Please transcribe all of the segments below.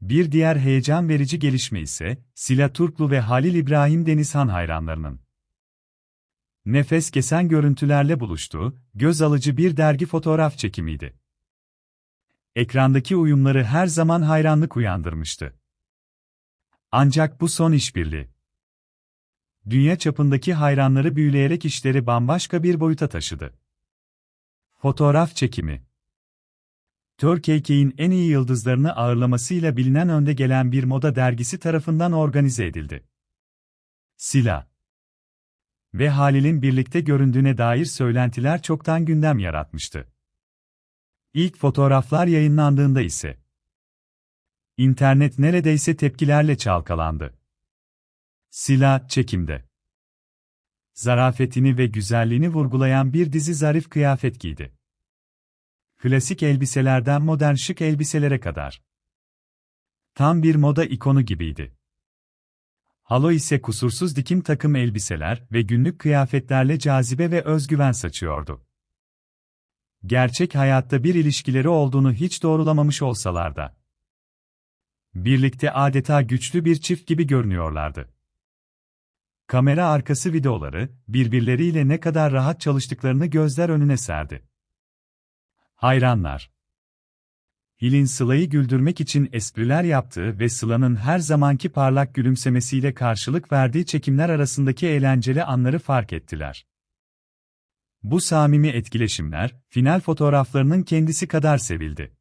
Bir diğer heyecan verici gelişme ise, Sila Turklu ve Halil İbrahim Denizhan hayranlarının nefes kesen görüntülerle buluştuğu, göz alıcı bir dergi fotoğraf çekimiydi. Ekrandaki uyumları her zaman hayranlık uyandırmıştı. Ancak bu son işbirliği, dünya çapındaki hayranları büyüleyerek işleri bambaşka bir boyuta taşıdı. Fotoğraf çekimi Türkiye'nin en iyi yıldızlarını ağırlamasıyla bilinen önde gelen bir moda dergisi tarafından organize edildi. Sila ve Halil'in birlikte göründüğüne dair söylentiler çoktan gündem yaratmıştı. İlk fotoğraflar yayınlandığında ise internet neredeyse tepkilerle çalkalandı. Sila çekimde zarafetini ve güzelliğini vurgulayan bir dizi zarif kıyafet giydi. Klasik elbiselerden modern şık elbiselere kadar. Tam bir moda ikonu gibiydi. Halo ise kusursuz dikim takım elbiseler ve günlük kıyafetlerle cazibe ve özgüven saçıyordu. Gerçek hayatta bir ilişkileri olduğunu hiç doğrulamamış olsalar da. Birlikte adeta güçlü bir çift gibi görünüyorlardı. Kamera arkası videoları, birbirleriyle ne kadar rahat çalıştıklarını gözler önüne serdi. Hayranlar Hil'in Sıla'yı güldürmek için espriler yaptığı ve Sıla'nın her zamanki parlak gülümsemesiyle karşılık verdiği çekimler arasındaki eğlenceli anları fark ettiler. Bu samimi etkileşimler, final fotoğraflarının kendisi kadar sevildi.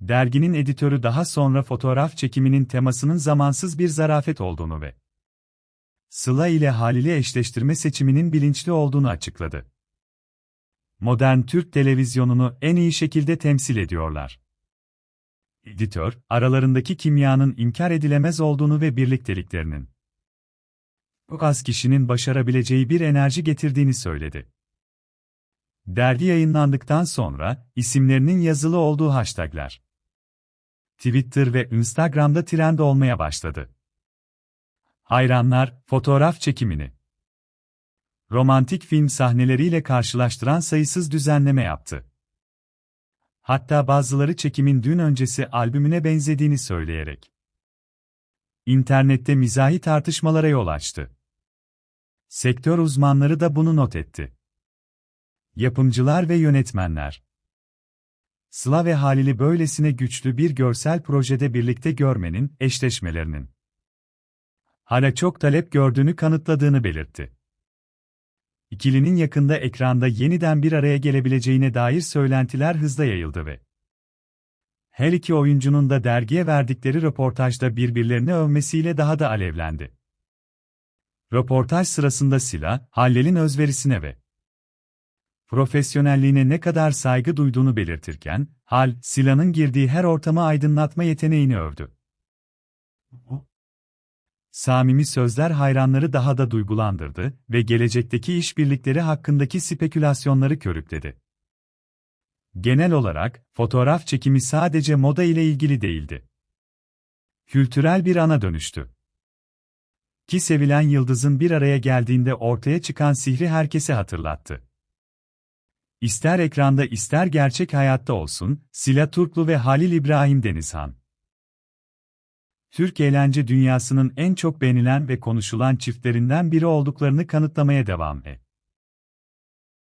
Derginin editörü daha sonra fotoğraf çekiminin temasının zamansız bir zarafet olduğunu ve Sıla ile Halil'i eşleştirme seçiminin bilinçli olduğunu açıkladı modern Türk televizyonunu en iyi şekilde temsil ediyorlar. Editör, aralarındaki kimyanın inkar edilemez olduğunu ve birlikteliklerinin çok az kişinin başarabileceği bir enerji getirdiğini söyledi. Dergi yayınlandıktan sonra, isimlerinin yazılı olduğu hashtagler Twitter ve Instagram'da trend olmaya başladı. Hayranlar, fotoğraf çekimini romantik film sahneleriyle karşılaştıran sayısız düzenleme yaptı. Hatta bazıları çekimin dün öncesi albümüne benzediğini söyleyerek internette mizahi tartışmalara yol açtı. Sektör uzmanları da bunu not etti. Yapımcılar ve yönetmenler Sıla ve Halil'i böylesine güçlü bir görsel projede birlikte görmenin, eşleşmelerinin hala çok talep gördüğünü kanıtladığını belirtti. İkilinin yakında ekranda yeniden bir araya gelebileceğine dair söylentiler hızla yayıldı ve her iki oyuncunun da dergiye verdikleri röportajda birbirlerini övmesiyle daha da alevlendi. Röportaj sırasında Sila, Hallel'in özverisine ve profesyonelliğine ne kadar saygı duyduğunu belirtirken, Hal, Sila'nın girdiği her ortamı aydınlatma yeteneğini övdü. Samimi sözler hayranları daha da duygulandırdı ve gelecekteki işbirlikleri hakkındaki spekülasyonları körükledi. Genel olarak, fotoğraf çekimi sadece moda ile ilgili değildi. Kültürel bir ana dönüştü. Ki sevilen yıldızın bir araya geldiğinde ortaya çıkan sihri herkese hatırlattı. İster ekranda ister gerçek hayatta olsun, Sila Turklu ve Halil İbrahim Denizhan. Türk eğlence dünyasının en çok beğenilen ve konuşulan çiftlerinden biri olduklarını kanıtlamaya devam et.